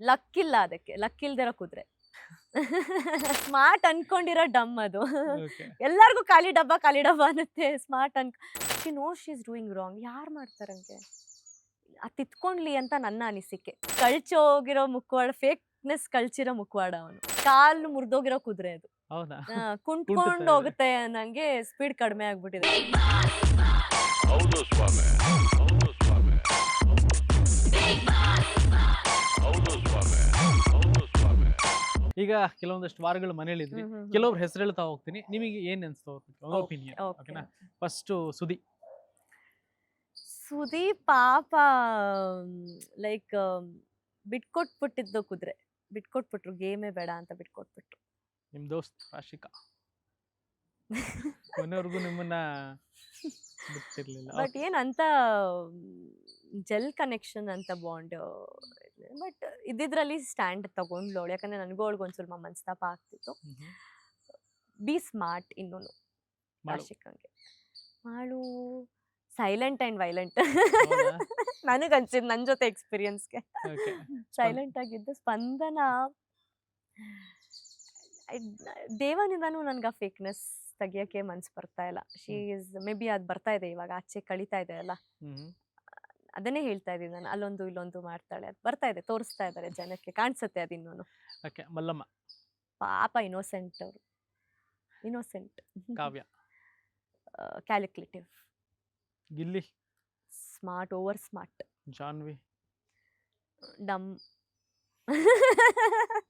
Luck ಇಲ್ಲ ಅದಕ್ಕೆ luck ಇಲ್ದಿರೋ ಕುದುರೆ. ಸ್ಮಾರ್ಟ್ ಅನ್ಕೊಂಡಿರೋ ಡಮ್ ಅದು. ಎಲ್ಲರಿಗೂ ಖಾಲಿ ಡಬ್ಬ ಖಾಲಿ ಡಬ್ಬ ಅನ್ನತ್ತೆ smart and she know she is doing wrong ಯಾರು ಮಾಡ್ತಾರಂಗೆ ಅದು ತಿತ್ಕೊಂಡ್ಲಿ ಅಂತ ನನ್ನ ಅನಿಸಿಕೆ. ಕಳ್ಚೋಗಿರೋ ಮುಖವಾಡ ಫೇಕ್ನೆಸ್ ಕಳ್ಚಿರೋ ಮುಖವಾಡ ಅವನು. ಕಾಲು ಮುರಿದೋಗಿರೋ ಕುದುರೆ ಅದು. ಕುಂಟ್ಕೊಂಡು. ಹೋಗುತ್ತೆ ಅನ್ನಂಗೆ ಸ್ಪೀಡ್ ಕಡಿಮೆ ಆಗ್ಬಿಟ್ಟಿದೆ. ಈಗ ಕೆಲವೊಂದಷ್ಟು ವಾರಗಳು ಮನೇಲಿ ಇದ್ವಿ. ಕೆಲವ್ರು ಹೆಸರು ಹೇಳ್ತಾ ಹೋಗ್ತೀನಿ. ನಿಮಗೆ ಏನ್ ಅನ್ಸ್ತಾ? ಒಪಿನಿಯನ್. ಓಕೆನಾ? ಫಸ್ಟ್ ಸುದಿ. ಸುದೀಪ್ ಪಾಪ ಲೈಕ್ ಬಿಟ್ಕೊಟ್ಬಿಟ್ಟಿದ್ದು ಕುದುರೆ. ಬಿಟ್ಕೊಟ್ಬಿಟ್ರು. ಗೇಮೇ ಬೇಡ ಅಂತ ಬಿಟ್ಕೊಟ್ಬಿಟ್ರು. ನಿಮ್ ದೋಸ್ತ್ ರಾಶಿಕಾ ಕೊನೆವರೆಗೂ ನಿಮ್ಮನ್ನ ಬಿಟ್ಟಿರ್ಲಿಲ್ಲ. ಬಟ್ ಏನಂತ ಜೆಲ್ ಕನೆಕ್ಷನ್ ಅಂತ ಬಾಂಡ್ ಬಟ್ ಇದ್ದಿದ್ರಲ್ಲಿ ಸ್ಟ್ಯಾಂಡ್ ತಗೊಂಡ್ಲು ಅವಳು ಯಾಕಂದ್ರೆ ನನಗೂ ಅವಳಿಗೆ ಒಂದ್ ಸ್ವಲ್ಪ ಮನಸ್ತಾಪ ಆಗ್ತಿತ್ತು. ಬಿ ಸ್ಮಾರ್ಟ್ ಇನ್ನೂ ಮಾಡು. ರಾಶಿಕಂಗೆ ಮಾಡು. Silent and violent? ನನಗೆ ಅನ್ಸಿದ್ ನನ್ನ ಜೊತೆ ಎಕ್ಸ್ಪೀರಿಯನ್ಸ್ಗೆ. ಸೈಲೆಂಟ್ ಆಗಿದ್ದು ಸ್ಪಂದನ. ದೇವನಿಂದನೂ ನನ್ಗೆ ಆ ಫೇಕ್ನೆಸ್ ತೆಗಿಯಕ್ಕೆ ಮನ್ಸು ಬರ್ತಾ ಇಲ್ಲ. ಶೀ ಇಸ್ ಮೇ ಬಿ ಅದು ಬರ್ತಾ ಇದೆ ಇವಾಗ ಆಚೆ ಕಳೀತಾ ಇದೆ ಅಲ್ಲ. ಅದನ್ನೇ ಹೇಳ್ತಾ ಇದ್ದೀನಿ ನಾನು. ಅಲ್ಲೊಂದು ಇಲ್ಲೊಂದು ಮಾಡ್ತಾಳೆ. ಅದು ಬರ್ತಾ ಇದೆ ತೋರಿಸ್ತಾ ಇದ್ದಾರೆ ಜನಕ್ಕೆ. ಕಾಣಿಸುತ್ತೆ ಅದು ಇನ್ನೂ ಓಕೆ ಮಲ್ಲಮ್ಮ. ಪಾಪ ಇನೋಸೆಂಟ್ ಅವರು. Innocent Kavya. Calculative Gilli. Smart over smart Janvi. Dumb.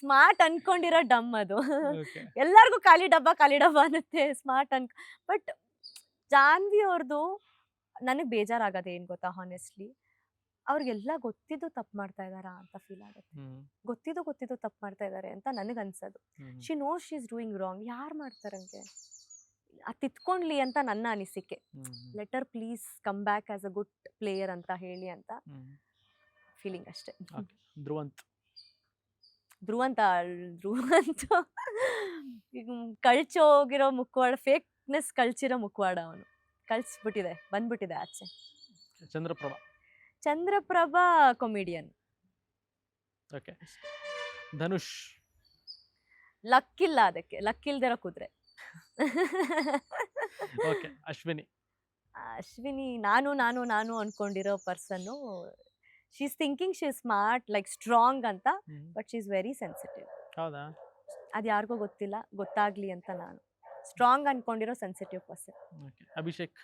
Smart ಅನ್ಕೊಂಡಿರೋ ಡಮ್ ಅದು. ಎಲ್ಲರಿಗೂ ಎಲ್ಲಾರ್ಗೂ ಖಾಲಿ ಡಬ್ಬ ಖಾಲಿ ಡಬ್ಬ ಅನ್ನತ್ತೆ. ಸ್ಮಾರ್ಟ್ ಅನ್ ಬಟ್ ಜಾನ್ವಿ ಅವ್ರದ್ದು ನನಗೆ ಬೇಜಾರಾಗದೆ ಏನು ಗೊತ್ತಾ ಹಾನೆಸ್ಟ್ಲಿ ಅವ್ರಿಗೆಲ್ಲ ಗೊತ್ತಿದ್ದು ತಪ್ಪು ಮಾಡ್ತಾ ಇದಾರಾ ಅಂತ ಫೀಲ್ ಆಗುತ್ತೆ. ಗೊತ್ತಿದ್ದು ಗೊತ್ತಿದ್ದು ತಪ್ಪು ಮಾಡ್ತಾ ಇದಾರೆ ಅಂತ ನನಗೆ ಅನ್ಸೋದು. She know she is doing wrong ಯಾರು ಮಾಡ್ತಾರಂಗೆ ಅದು ತಿತ್ಕೊಂಡ್ಲಿ ಅಂತ ನನ್ನ ಅನಿಸಿಕೆ. Let her please come back as a good player ಅಂತ ಹೇಳಿ ಅಂತ ಫೀಲಿಂಗ್ ಅಷ್ಟೇ. ಧ್ರುವಂತ್. ಧ್ರುವಂತ ಧ್ರುವಂತ. ಈಗ ಕಳ್ಚೋಗಿರೋ ಮುಖವಾಡ ಫೇಕ್ನೆಸ್ ಕಳ್ಚಿರೋ ಮುಖವಾಡ ಅವನು. ಕಳ್ಸ್ಬಿಟ್ಟಿದೆ ಬಂದ್ಬಿಟ್ಟಿದೆ ಆಚೆ. Chandraprabha. Chandraprabha comedian okay Dhanush. ಲಕ್ಕಿಲ್ಲ ಅದಕ್ಕೆ ಲಕ್ ಇಲ್ದಿರೋ ಕುದುರೆ. ಓಕೆ ಅಶ್ವಿನಿ. ಅಶ್ವಿನಿ ನಾನು ನಾನು ನಾನು ಅನ್ಕೊಂಡಿರೋ person she is thinking she smart like strong ಅಂತ but she is very sensitive ಹೌದಾ? ಅದು ಯಾರಿಗೂ ಗೊತ್ತಿಲ್ಲ ಗೊತ್ತಾಗ್ಲಿ ಅಂತ ನಾನು. Strong ಅನ್ಕೊಂಡಿರೋ sensitive person. Okay Abhishek?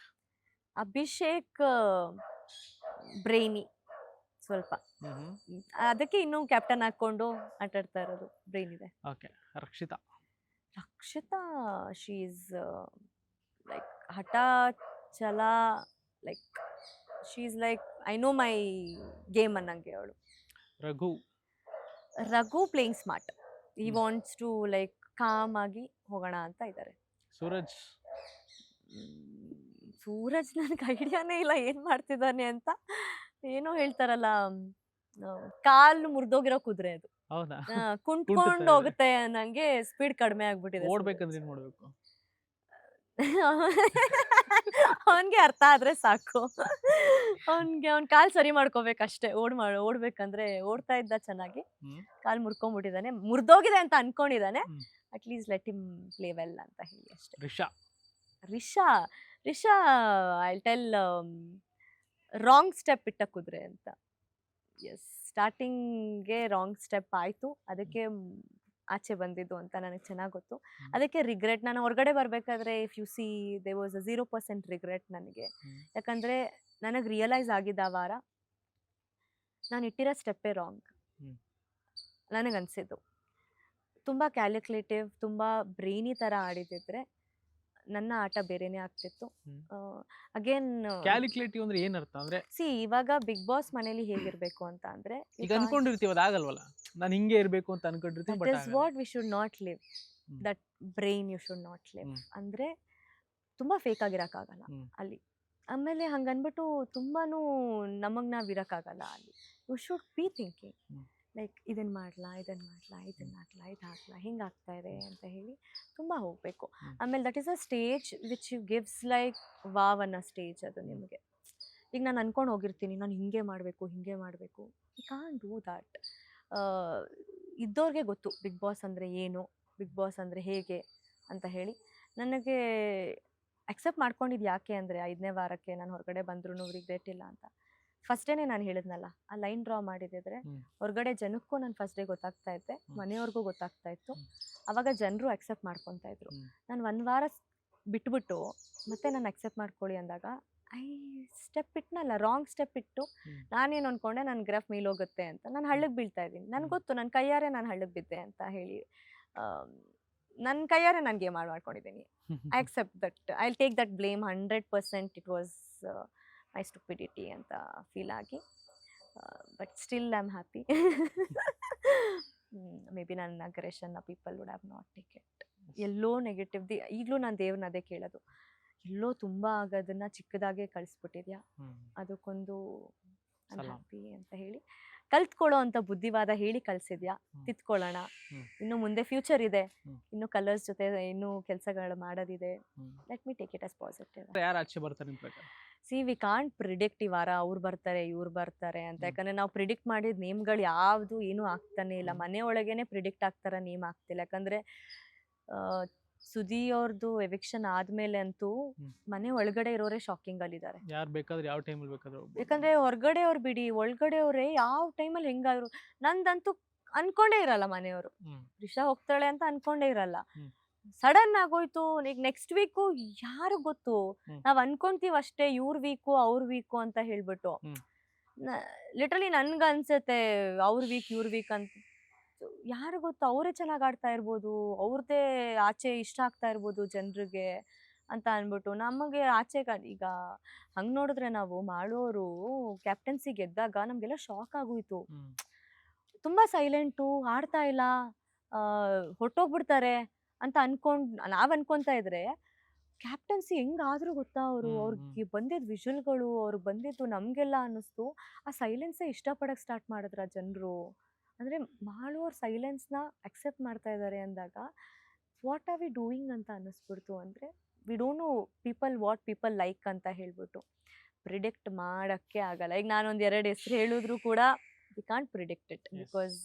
Abhishek brainy ಸ್ವಲ್ಪ. ಅದಕ್ಕೆ ಇನ್ನೂ ಕ್ಯಾಪ್ಟನ್ ಹಾಕೊಂಡು ಆಟಾಡ್ತಾ ಇರೋದು ಬ್ರೈನ್ ಇದೆ okay Rakshita? Rakshita she is like ಹಠ ಛಲ like she is like I know my game ಅನ್ನಂಗೆ ಅವಳು. ರಘು? ರಘು ಪ್ಲೇಯಿಂಗ್ ಸ್ಮಾರ್ಟ್ ಈ. ವಾಂಟ್ಸ್ ಟು ಲೈಕ್ ಕಾಮ್ ಆಗಿ ಹೋಗೋಣ ಅಂತ ಇದ್ದಾರೆ. ಸೂರಜ್? ಸೂರಜ್ ನನಗೆ ಐಡಿಯಾನೇ ಇಲ್ಲ ಏನ್ ಮಾಡ್ತಿದ್ದಾನೆ ಅಂತ. ಏನೋ ಹೇಳ್ತಾರಲ್ಲ ಕಾಲು ಮುರಿದೋಗಿರೋ ಕುದುರೆ ಅದು. ಹೌದಾ? ಕುಂಟ್ಕೊಂಡು ಹೋಗುತ್ತೆ ನಂಗೆ ಸ್ಪೀಡ್ ಕಡಿಮೆ ಆಗ್ಬಿಟ್ಟಿದೆ ಓಡ್ಬೇಕಂದ್ರೆ ಏನ್ ಮಾಡ್ಬೇಕು? ಅವನ್ಗೆ ಅರ್ಥ ಆದ್ರೆ ಸಾಕು. ಅವನ್ಗೆ ಅವ್ನ್ ಕಾಲ್ ಸರಿ ಮಾಡ್ಕೋಬೇಕಷ್ಟೇ. ಓಡ್ ಮಾಡ ಓಡ್ಬೇಕಂದ್ರೆ ಓಡ್ತಾ ಇದ್ದ ಚೆನ್ನಾಗಿ. ಕಾಲ್ ಮುರ್ಕೊಂಡ್ಬಿಟ್ಟಿದ್ದಾನೆ ಮುರಿದೋಗಿದೆ ಅಂತ ಅನ್ಕೊಂಡಿದ್ದಾನೆ. At at least let him play well ಅಂತ ಹೇಳಿ ಅಷ್ಟೇ. Risha. Risha Risha I tell wrong step ಇಟ್ಟ ಕುದುರೆ ಅಂತ. ಎಸ್ ಸ್ಟಾರ್ಟಿಂಗ್ಗೆ ರಾಂಗ್ ಸ್ಟೆಪ್ ಆಯಿತು. ಅದಕ್ಕೆ ಆಚೆ ಬಂದಿದ್ದು ಅಂತ ನನಗೆ ಚೆನ್ನಾಗಿ ಗೊತ್ತು. ಅದಕ್ಕೆ ರಿಗ್ರೆಟ್ ನಾನು ಹೊರಗಡೆ ಬರಬೇಕಾದ್ರೆ if you see they was a zero percent regret ನನಗೆ. ಯಾಕಂದರೆ ನನಗೆ ರಿಯಲೈಸ್ ಆಗಿದ್ದ ಆ ವಾರ ನಾನು ಇಟ್ಟಿರೋ ಸ್ಟೆಪ್ಪೇ ರಾಂಗ್. ನನಗನ್ಸಿದ್ದು ತುಂಬ ಕ್ಯಾಲ್ಕುಲೇಟಿವ್ ತುಂಬ ಬ್ರೈನಿ ಥರ ಆಡಿದಿದ್ರೆ ನನ್ನ ಆಟ ಬೇರೆನೆ ಆಗ್ತಿತ್ತು. ಅಗೇನ್ ಕ್ಯಾಲ್ಕುಲೇಟಿವ್ ಅಂದ್ರೆ ಏನ್ ಅರ್ಥ ಅಂದ್ರೆ ಸಿ ಇವಾಗ ಬಿಗ್ ಬಾಸ್ ಮನೇಲಿ ಹೇಗಿರ್ಬೇಕು ಅಂತ ಅಂದ್ರೆ ಈಗ ಅನ್ಕೊಂಡಿರ್ತೀವಿ ಅದಾಗಲ್ವಲ್ಲ ನಾನು ಹಿಂಗೆ ಇರಬೇಕು ಅಂತ ಅನ್ಕೊಂಡಿರ್ತೀನಿ that but is what we should not live. That brain you should not live ಅಂದ್ರೆ ತುಂಬಾ ಫೇಕ್ ಆಗಿರಕ್ಕಾಗಲ್ಲ ಆಗಲ್ಲ ಅಲ್ಲಿ. ಆಮೇಲೆ ಹಂಗನ್ಬಿಟ್ಟು ತುಂಬಾನು ನಮಗ್ ನಾವ್ ಆಗಲ್ಲ ಅಲ್ಲಿ you should be thinking. Like ಇದನ್ನು ಮಾಡ್ಲಾ ಇದನ್ನು ಮಾಡ್ಲಾ ಇದನ್ನು ಹಾಕ್ಲಾ ಇದು ಹಾಕ್ಲಾ ಹಿಂಗೆ ಆಗ್ತಾ ಇದೆ ಅಂತ ಹೇಳಿ ತುಂಬಾ ಹೋಗಬೇಕು. ಆಮೇಲೆ that is a stage which you gives like wow ಅನ್ನೋ ಸ್ಟೇಜ್ ಅದು ನಿಮಗೆ. ಈಗ ನಾನು ಅನ್ಕೊಂಡು ಹೋಗಿರ್ತೀನಿ ನಾನು ಹಿಂಗೆ ಮಾಡಬೇಕು ಹಿಂಗೆ ಮಾಡಬೇಕು. ಯು ಕಾನ್ ಡೂ ದಟ್ ಇದ್ದವ್ರಿಗೆ ಗೊತ್ತು ಬಿಗ್ ಬಾಸ್ ಅಂದರೆ ಏನು ಬಿಗ್ ಬಾಸ್ ಅಂದರೆ ಹೇಗೆ ಅಂತ ಹೇಳಿ. ನನಗೆ ಅಕ್ಸೆಪ್ಟ್ ಮಾಡ್ಕೊಂಡಿದ್ದು ಯಾಕೆ ಅಂದರೆ ಐದನೇ ವಾರಕ್ಕೆ ನಾನು ಹೊರಗಡೆ ಬಂದ್ರೂ ರಿಗ್ರೆಟ್ ಇಲ್ಲ ಅಂತ. ಫಸ್ಟ್ ಡೇನೆ ನಾನು ಹೇಳಿದ್ನಲ್ಲ ಆ ಲೈನ್ ಡ್ರಾ ಮಾಡಿದ್ರೆ ಹೊರಗಡೆ ಜನಕ್ಕೂ ನಾನು ಫಸ್ಟ್ ಡೇ ಗೊತ್ತಾಗ್ತಾ ಇದ್ದೆ. ಮನೆಯವ್ರಿಗೂ ಗೊತ್ತಾಗ್ತಾ ಇತ್ತು. ಅವಾಗ ಜನರು ಅಕ್ಸೆಪ್ಟ್ ಮಾಡ್ಕೊತಾ ಇದ್ರು. ನಾನು ಒಂದು ವಾರ ಬಿಟ್ಬಿಟ್ಟು ಮತ್ತೆ ನಾನು ಅಕ್ಸೆಪ್ಟ್ ಮಾಡ್ಕೊಳ್ಳಿ ಅಂದಾಗ ಐ ಸ್ಟೆಪ್ ಇಟ್ನಲ್ಲ ರಾಂಗ್ ಸ್ಟೆಪ್ ಇಟ್ಟು. ನಾನೇನು ಅನ್ಕೊಂಡೆ ನನ್ನ ಗ್ರಾಫ್ ಮೇಲೋಗುತ್ತೆ ಅಂತ. ನಾನು ಹಳ್ಳಕ್ಕೆ ಬೀಳ್ತಾ ಇದ್ದೀನಿ. ನನಗೆ ಗೊತ್ತು ನನ್ನ ಕೈಯಾರೆ ನಾನು ಹಳ್ಳಕ್ಕೆ ಬಿದ್ದೆ ಅಂತ ಹೇಳಿ ನನ್ನ ಕೈಯಾರೆ ನಾನು ಗೇಮ್ ಆಡ್ ಮಾಡ್ಕೊಂಡಿದ್ದೀನಿ. I accept that I take that blame hundred percent it was my stupidity ಅಂತ ಫೀಲ್ ಆಗಿ but still I am happy may be ನನ್ನ ಅಗ್ರೆಷನ್ನ people would have not take it yellow negative the ಈಗಲೂ ನಾನು ದೇವ್ರನ್ನ ಅದೇ ಕೇಳೋದು. ಎಲ್ಲೋ ತುಂಬ ಆಗೋದನ್ನ ಚಿಕ್ಕದಾಗೆ ಕಳಿಸ್ಬಿಟ್ಟಿದ್ಯಾ? ಅದಕ್ಕೊಂದು. ಹ್ಯಾಪಿ ಅಂತ ಹೇಳಿ. ಕಲ್ತ್ಕೊಳ್ಳೋ ಅಂತ ಬುದ್ಧಿವಾದ ಹೇಳಿ ಕಲ್ಸಿದ್ಯಾ. ತಿತ್ಕೊಳ್ಳೋಣ ಇನ್ನು ಮುಂದೆ ಫ್ಯೂಚರ್ ಇದೆ. ಇನ್ನು ಕಲರ್ಸ್ ಜೊತೆ ಇನ್ನೂ ಕೆಲಸಗಳು ಮಾಡೋದಿದೆ. Let me take it as positive ಯಾರು ಆಚೆ ಬರ್ತಾರೆ ಪ್ರಕಾರ ಸಿ ವಿ ಕಾಂಟ್ ಪ್ರಿಡಿಕ್ಟ್ ಈ ವಾರ ಅವ್ರು ಬರ್ತಾರೆ ಇವ್ರು ಬರ್ತಾರೆ ಅಂತ. ಯಾಕಂದ್ರೆ ನಾವು ಪ್ರಿಡಿಕ್ಟ್ ಮಾಡಿದ ನೇಮ್ಗಳು ಯಾವುದು ಏನೂ ಆಗ್ತಾನೆ ಇಲ್ಲ. ಮನೆ ಒಳಗೇನೆ ಪ್ರಿಡಿಕ್ಟ್ ಆಗ್ತಾರ ನೇಮ್ ಆಗ್ತಿಲ್ಲ ಯಾಕಂದ್ರೆ ಸುದಿ ಅವ್ರದ್ದು ಎವಿಕ್ಷನ್ ಆದ್ಮೇಲೆ ಅಂತೂ ಮನೆ ಒಳಗಡೆ ಇರೋರೇ ಶಾಕಿಂಗ್ ಅಲ್ಲಿದ್ದಾರೆ ಯಾರು ಬೇಕಾದ್ರೆ ಯಾವ ಟೈಮಲ್ಲಿ ಬೇಕಾದ್ರೆ. ಯಾಕಂದ್ರೆ ಹೊರಗಡೆ ಅವ್ರು ಬಿಡಿ ಒಳಗಡೆ ಅವರೇ ಯಾವ ಟೈಮಲ್ಲಿ ಹೆಂಗಾದ್ರು ನಂದಂತೂ ಅನ್ಕೊಂಡೇ ಇರಲ್ಲ ಮನೆಯವರು. ರಿಷಾ ಹೋಗ್ತಾಳೆ ಅಂತ ಅನ್ಕೊಂಡೇ ಇರಲ್ಲ ಸಡನ್ ಆಗೋಯ್ತು ಈಗ ನೆಕ್ಸ್ಟ್ ವೀಕು ಯಾರು ಗೊತ್ತು. ನಾವ್ ಅನ್ಕೊಂತೀವಿ ಅಷ್ಟೇ ಇವ್ರ ವೀಕು ಅವ್ರ ವೀಕು ಅಂತ ಹೇಳ್ಬಿಟ್ಟು. ಲಿಟ್ರಲಿ ನನ್ಗ ಅನ್ಸತ್ತೆ ಅವ್ರ ವೀಕ್ ಇವ್ರ ವೀಕ್ ಅಂತ ಯಾರು ಗೊತ್ತು? ಅವರೇ ಚೆನ್ನಾಗಿ ಆಡ್ತಾ ಇರ್ಬೋದು. ಅವ್ರದ್ದೇ ಆಚೆ ಇಷ್ಟ ಆಗ್ತಾ ಇರ್ಬೋದು ಜನರಿಗೆ ಅಂತ ಅಂದ್ಬಿಟ್ಟು ನಮಗೆ ಆಚೆ ಈಗ ಹಂಗೆ ನೋಡಿದ್ರೆ ನಾವು ಮಾಡೋರು ಕ್ಯಾಪ್ಟನ್ಸಿ ಗೆದ್ದಾಗ ನಮಗೆಲ್ಲ ಶಾಕ್ ಆಗೋಯ್ತು. ತುಂಬ ಸೈಲೆಂಟು ಆಡ್ತಾ ಇಲ್ಲ ಹೊಟ್ಟೋಗ್ಬಿಡ್ತಾರೆ ಅಂತ ಅನ್ಕೊಂಡ್ ನಾವು ಅನ್ಕೊತಾ ಇದ್ರೆ ಕ್ಯಾಪ್ಟನ್ಸಿ ಹೆಂಗಾದ್ರೂ ಗೊತ್ತಾ ಅವರು? ಅವ್ರಿಗೆ ಬಂದಿದ್ದ ವಿಷಲ್ಗಳು ಅವ್ರಿಗೆ ಬಂದಿದ್ದು ನಮಗೆಲ್ಲ ಅನ್ನಿಸ್ತು. ಆ ಸೈಲೆನ್ಸೇ ಇಷ್ಟಪಡಕ್ಕೆ ಸ್ಟಾರ್ಟ್ ಮಾಡಿದ್ರ ಜನರು. ಅಂದ್ರೆ ಮಾಡುವವ್ರ ಸೈಲೆನ್ಸ್ನ ಅಕ್ಸೆಪ್ಟ್ ಮಾಡ್ತಾ ಇದ್ದಾರೆ ಅಂದಾಗ ವಾಟ್ ಆರ್ ವಿ ಡೂಯಿಂಗ್ ಅಂತ ಅನ್ನಿಸ್ಬಿಡ್ತು ಅಂದರೆ we don't know people what people like ಅಂತ ಹೇಳ್ಬಿಟ್ಟು. ಪ್ರಿಡಿಕ್ಟ್ ಮಾಡೋಕ್ಕೆ ಆಗಲ್ಲ. ಈಗ ನಾನೊಂದು ಎರಡು ಹೆಸರು ಹೇಳಿದ್ರು ಕೂಡ we can't predict it. Because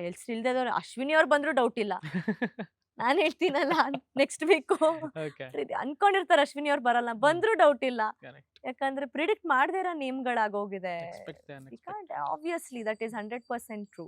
else ಇಲ್ದೇ ಅಶ್ವಿನಿ ಅವ್ರು ಬಂದರೂ ಡೌಟ್ ಇಲ್ಲ. ನಾನು ಹೇಳ್ತೀನಲ್ಲ ನೆಕ್ಸ್ಟ್ ವೀಕ್. ಅನ್ಕೊಂಡಿರ್ತಾರೆ ಅಶ್ವಿನಿ ಅವ್ರು ಬರಲ್ಲ. ಬಂದ್ರು ಡೌಟ್ ಇಲ್ಲ. ಯಾಕಂದ್ರೆ ಪ್ರಿಡಿಕ್ಟ್ ಮಾಡದೇ ಇರೋ ನೇಮ್ಗಳಾಗೋಗಿದೆ. Obviously that is hundred percent true